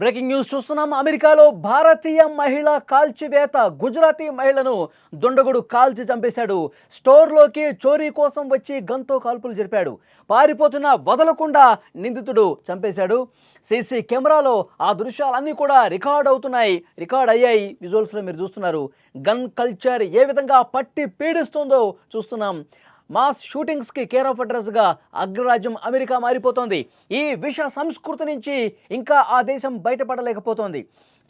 breaking news చూస్తున్నాం. అమెరికాలో భారతీయ మహిళ కాల్చివేత గుజరాతీ మహిళను దుండగుడు కాల్చి చంపేశాడు. స్టోర్లోకి చోరీ కోసం వచ్చి గంతో కాల్పులు జరిపాడు. పారిపోతున్న వదలకుండా నిందితుడు చంపేశాడు. సీసీ కెమెరాలో ఆ దృశ్యాలన్నీ కూడా రికార్డ్ అవుతున్నాయి. రికార్డ్ అయ్యాయి. విజువల్స్లో మీరు చూస్తున్నారు. గన్ కల్చర్ ఏ విధంగా పట్టి పీడిస్తుందో చూస్తున్నాం. మాస్ షూటింగ్స్కి కేర్ ఆఫ్ అడ్రస్గా అగ్రరాజ్యం అమెరికా మారిపోతోంది. ఈ విష సంస్కృతి నుంచి ఇంకా ఆ దేశం బయటపడలేకపోతోంది.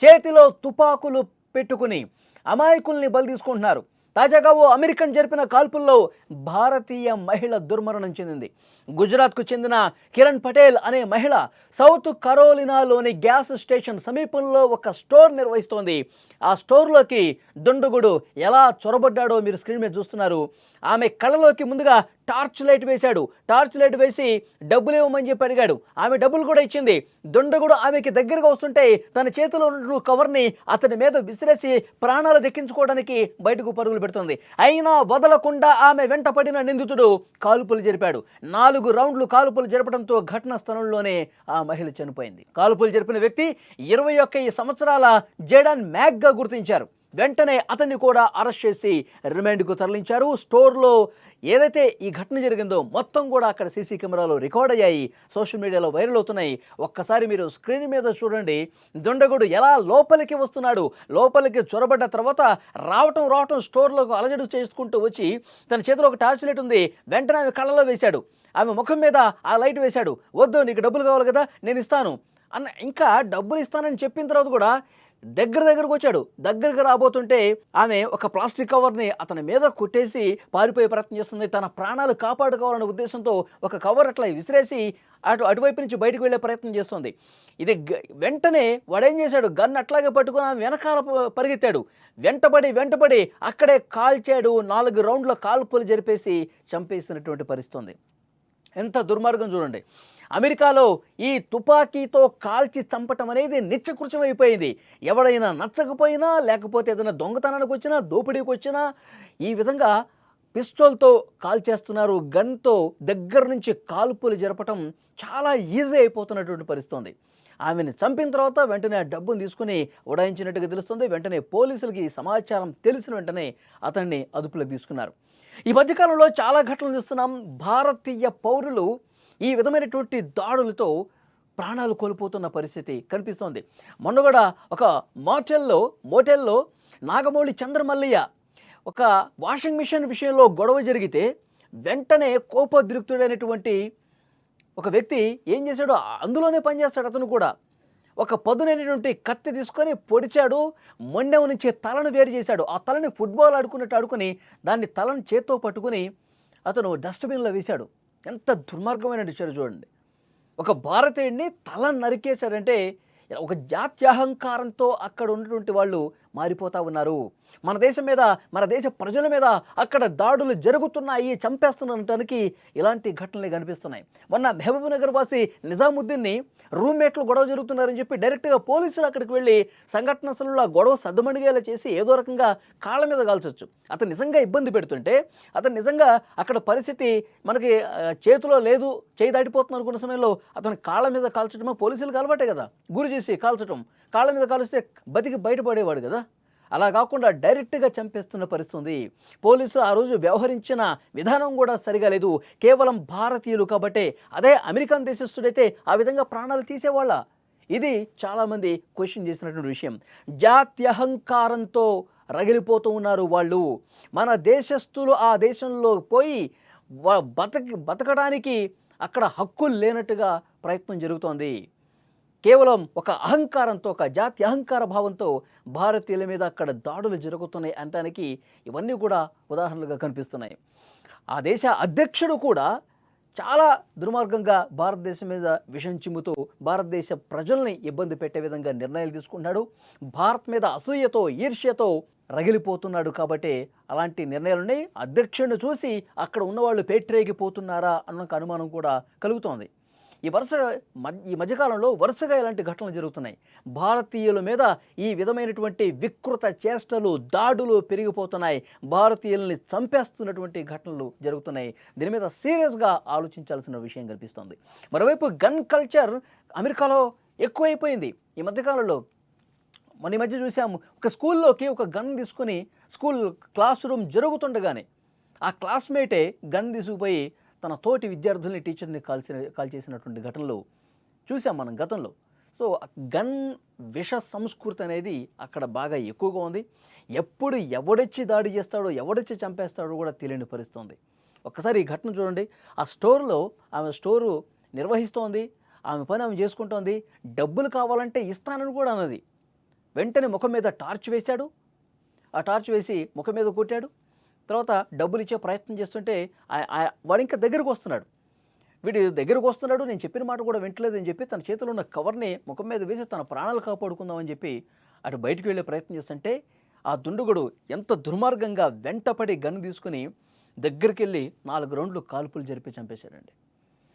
చేతిలో తుపాకులు పెట్టుకుని అమాయకుల్ని బలి తీసుకుంటున్నారు. తాజాగా ఓ అమెరికన్ జరిపిన కాల్పుల్లో భారతీయ మహిళ దుర్మరణం చెందింది. గుజరాత్కు చెందిన కిరణ్ పటేల్ అనే మహిళ సౌత్ కరోలినాలోని గ్యాస్ స్టేషన్ సమీపంలో ఒక స్టోర్ నిర్వహిస్తోంది. ఆ స్టోర్లోకి దుండగుడు ఎలా చొరబడ్డాడో మీరు స్క్రీన్ మీద చూస్తున్నారు. ఆమె కళ్ళలోకి ముందుగా టార్చ్ లైట్ వేశాడు. టార్చ్ లైట్ వేసి డబ్బులు ఇవ్వమని చెప్పి అడిగాడు. ఆమె డబ్బులు కూడా ఇచ్చింది. దుండగుడు ఆమెకి దగ్గరగా వస్తుంటే తన చేతిలో ఉన్న కవర్ని అతని మీద విసిరేసి ప్రాణాలు దక్కించుకోవడానికి బయటకు పరుగులు పెడుతుంది. అయినా వదలకుండా ఆమె వెంట పడిన నిందితుడు కాల్పులు జరిపాడు. నాలుగు రౌండ్లు కాల్పులు జరపడంతో ఘటనా స్థలంలోనే ఆ మహిళ చనిపోయింది. కాల్పులు జరిపిన వ్యక్తి ఇరవై ఒక్క సంవత్సరాల జేడాన్ మ్యాగ్గా గుర్తించారు. వెంటనే అతన్ని కూడా అరెస్ట్ చేసి రిమాండ్కు తరలించారు. స్టోర్లో ఏదైతే ఈ ఘటన జరిగిందో మొత్తం కూడా అక్కడ సీసీ కెమెరాలో రికార్డ్ అయ్యాయి. సోషల్ మీడియాలో వైరల్ అవుతున్నాయి. ఒక్కసారి మీరు స్క్రీన్ మీద చూడండి. దుండగుడు ఎలా లోపలికి వస్తున్నాడు? లోపలికి చొరబడ్డ తర్వాత రావటం రావటం స్టోర్లోకి అలజడి చేసుకుంటూ వచ్చి తన చేతిలో ఒక టార్చ్ లైట్ ఉంది. వెంటనే ఆమె కళ్ళలో వేశాడు. ఆమె ముఖం మీద ఆ లైట్ వేశాడు. వద్దు నీకు డబ్బులు కావాలి కదా నేను ఇస్తాను. అన్న ఇంకా డబ్బులు ఇస్తానని చెప్పిన తర్వాత కూడా దగ్గర దగ్గరకు వచ్చాడు. దగ్గరకు రాబోతుంటే ఆమె ఒక ప్లాస్టిక్ కవర్ని అతని మీద కొట్టేసి పారిపోయే ప్రయత్నం చేస్తుంది. తన ప్రాణాలు కాపాడుకోవాలనే ఉద్దేశంతో ఒక కవర్ అట్లా విసిరేసి అటు అటువైపు నుంచి బయటకు వెళ్ళే ప్రయత్నం చేస్తుంది. ఇది గ- వెంటనే వాడేం చేశాడు? గన్ అట్లాగే పట్టుకుని ఆమె వెనకాల పరిగెత్తాడు. వెంటబడి వెంటబడి అక్కడే కాల్చాడు. నాలుగు రౌండ్ల కాల్పులు జరిపేసి చంపేసినటువంటి పరిస్థితి ఉంది. ఎంత దుర్మార్గం చూడండి. అమెరికాలో ఈ తుపాకీతో కాల్చి చంపటం అనేది నిత్యకృత్యం అయిపోయింది ఎవడైనా నచ్చకపోయినా లేకపోతే ఏదైనా దొంగతనానికి వచ్చినా దోపిడీకి వచ్చినా ఈ విధంగా పిస్టోల్తో కాల్చేస్తున్నారు గన్తో దగ్గర నుంచి కాల్పులు జరపటం చాలా ఈజీ అయిపోతున్నటువంటి పరిస్థితుంది. ఆమెను చంపిన తర్వాత వెంటనే ఆ డబ్బును తీసుకుని ఉడాయించినట్టుగా తెలుస్తుంది. వెంటనే పోలీసులకి సమాచారం తెలిసిన వెంటనే అతన్ని అదుపులోకి తీసుకున్నారు. ఈ మధ్యకాలంలో చాలా ఘటనలు చూస్తున్నాం. భారతీయ పౌరులు ఈ విధమైనటువంటి దాడులతో ప్రాణాలు కోల్పోతున్న పరిస్థితి కనిపిస్తోంది. మొన్న కూడా ఒక మోటెల్లో మోటెల్లో నాగమౌళి చంద్రమల్లయ్య ఒక వాషింగ్ మిషన్ విషయంలో గొడవ జరిగితే వెంటనే కోపోద్రిక్తుడైనటువంటి ఒక వ్యక్తి ఏం చేశాడో అందులోనే పనిచేస్తాడు అతను కూడా. ఒక పదునైనటువంటి కత్తి తీసుకొని పొడిచాడు మొండెం నుంచి తలను వేరు చేశాడు. ఆ తలని ఫుట్బాల్ ఆడుకున్నట్టు ఆడుకొని దాన్ని తలను చేత్తో పట్టుకుని అతను డస్ట్బిన్లో వేశాడు. ఎంత దుర్మార్గమైన చెడు చూడండి. ఒక భారతీయుడిని తల నరికేశాడంటే ఒక జాత్యహంకారంతో అక్కడ ఉన్నటువంటి వాళ్ళు మారిపోతా ఉన్నారు. మన దేశం మీద మన దేశ ప్రజల మీద అక్కడ దాడులు జరుగుతున్నాయి చంపేస్తున్నటానికి ఇలాంటి ఘటనలే కనిపిస్తున్నాయి. మొన్న మహబూబ్ నగర్ వాసి నిజాముద్దీన్ని రూమ్మేట్లు గొడవ జరుగుతున్నారని చెప్పి డైరెక్ట్గా పోలీసులు అక్కడికి వెళ్ళి సంఘటన స్థలంలో గొడవ సద్దుమణిగేలా చేసి ఏదో రకంగా కాళ్ళ మీద కాల్చొచ్చు. అతను నిజంగా ఇబ్బంది పెడుతుంటే అతను నిజంగా అక్కడ పరిస్థితి మనకి చేతిలో లేదు చేయి దాటిపోతుంది అనుకున్న సమయంలో అతను కాళ్ళ మీద కాల్చడమో పోలీసులకు అలవాటే కదా. గురి తీసి కాల్చడం కాళ్ళ మీద కాలుస్తే బతికి బయటపడేవాడు కదా. అలా కాకుండా డైరెక్ట్గా చంపేస్తున్న పరిస్థితి ఉంది పోలీసులు ఆ రోజు వ్యవహరించిన విధానం కూడా సరిగా లేదు. కేవలం భారతీయులు కాబట్టే అదే అమెరికన్ దేశస్తుడైతే ఆ విధంగా ప్రాణాలు తీసేవాళ్ళ. ఇది చాలామంది క్వశ్చన్ చేసినటువంటి విషయం. జాత్యహంకారంతో రగిలిపోతూ ఉన్నారు వాళ్ళు. మన దేశస్థులు ఆ దేశంలో పోయి బతక బతకి బతకడానికి అక్కడ హక్కులు లేనట్టుగా ప్రయత్నం జరుగుతోంది. కేవలం ఒక అహంకారంతో ఒక జాతి అహంకార భావంతో భారతీయుల మీద అక్కడ దాడులు జరుగుతున్నాయి అనడానికి ఇవన్నీ కూడా ఉదాహరణలుగా కనిపిస్తున్నాయి. ఆ దేశ అధ్యక్షుడు కూడా చాలా దుర్మార్గంగా భారతదేశం మీద విషం చిమ్ముతూ భారతదేశ ప్రజల్ని ఇబ్బంది పెట్టే విధంగా నిర్ణయాలు తీసుకున్నాడు భారత్ మీద అసూయతో ఈర్ష్యతో రగిలిపోతున్నాడు కాబట్టి అలాంటి నిర్ణయాలున్నాయి. అధ్యక్షుడిని చూసి అక్కడ ఉన్నవాళ్ళు పేట్రేగిపోతున్నారా అన్న అనుమానం కూడా కలుగుతోంది. ఈ వరుస మధ్య- ఈ మధ్యకాలంలో వరుసగా ఇలాంటి ఘటనలు జరుగుతున్నాయి. భారతీయుల మీద ఈ విధమైనటువంటి వికృత చేష్టలు దాడులు పెరిగిపోతున్నాయి. భారతీయుల్ని చంపేస్తున్నటువంటి ఘటనలు జరుగుతున్నాయి. దీని మీద సీరియస్గా ఆలోచించాల్సిన విషయం కనిపిస్తోంది. మరోవైపు గన్ కల్చర్ అమెరికాలో ఎక్కువైపోయింది. ఈ మధ్యకాలంలో మన ఈ మధ్య చూసాము ఒక స్కూల్లోకి ఒక గన్ తీసుకుని స్కూల్ క్లాస్ రూమ్ జరుగుతుండగానే ఆ క్లాస్మేటే గన్ తీసుకుపోయి తన తోటి విద్యార్థుల్ని టీచర్ని కాల్చిన కాల్ చేసినటువంటి ఘటనలు చూసాం మనం గతంలో. సో గన్ విష సంస్కృతి అనేది అక్కడ బాగా ఎక్కువగా ఉంది. ఎప్పుడు ఎవడొచ్చి దాడి చేస్తాడో ఎవడొచ్చి చంపేస్తాడో కూడా తెలియని పరిస్థితుంది. ఒక్కసారి ఈ ఘటన చూడండి. ఆ స్టోర్లో ఆమె స్టోరు నిర్వహిస్తోంది. ఆమె పని ఆమె చేసుకుంటోంది. డబ్బులు కావాలంటే ఇస్తానని కూడా అన్నది. వెంటనే ముఖం మీద టార్చ్ వేశాడు. ఆ టార్చ్ వేసి ముఖం మీద కొట్టాడు. తర్వాత డబ్బులు ఇచ్చే ప్రయత్నం చేస్తుంటే ఆ- ఆ- వాడు ఇంకా దగ్గరకు వస్తున్నాడు. వీడు దగ్గరకు వస్తున్నాడు నేను చెప్పిన మాట కూడా వింటలేదు అని చెప్పి తన చేతిలో ఉన్న కవర్ని ముఖం మీద వేసి తన ప్రాణాలు కాపాడుకుందామని చెప్పి అటు బయటికి వెళ్ళే ప్రయత్నం చేస్తుంటే ఆ దుండగుడు ఎంత దుర్మార్గంగా వెంటపడి గన్ను తీసుకుని దగ్గరికి వెళ్ళి నాలుగు రౌండ్లు కాల్పులు జరిపి చంపేశాడండి.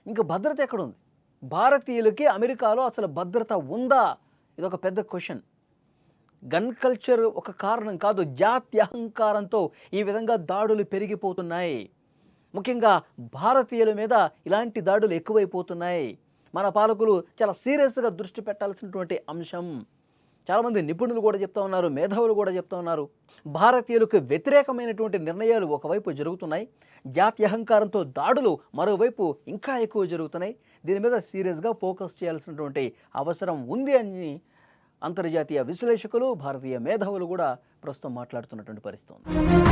ఇంకా భద్రత ఎక్కడ ఉంది భారతీయులకి అమెరికాలో అసలు భద్రత ఉందా? ఇది ఒక పెద్ద క్వశ్చన్. గన్ కల్చర్ ఒక కారణం కాదు జాతి అహంకారంతో ఈ విధంగా దాడులు పెరిగిపోతున్నాయి. ముఖ్యంగా భారతీయుల మీద ఇలాంటి దాడులు ఎక్కువైపోతున్నాయి. మన పాలకులు చాలా సీరియస్గా దృష్టి పెట్టాల్సినటువంటి అంశం. చాలామంది నిపుణులు కూడా చెప్తా ఉన్నారు మేధావులు కూడా చెప్తా ఉన్నారు. భారతీయులకు వ్యతిరేకమైనటువంటి నిర్ణయాలు ఒకవైపు జరుగుతున్నాయి. జాతి అహంకారంతో దాడులు మరోవైపు ఇంకా ఎక్కువ జరుగుతున్నాయి. దీని మీద సీరియస్గా ఫోకస్ చేయాల్సినటువంటి అవసరం ఉంది అని అంతర్జాతీయ విశ్లేషకులు భారతీయ మేధావులు కూడా ప్రస్తుతం మాట్లాడుతున్నటువంటి పరిస్థితి ఉంది.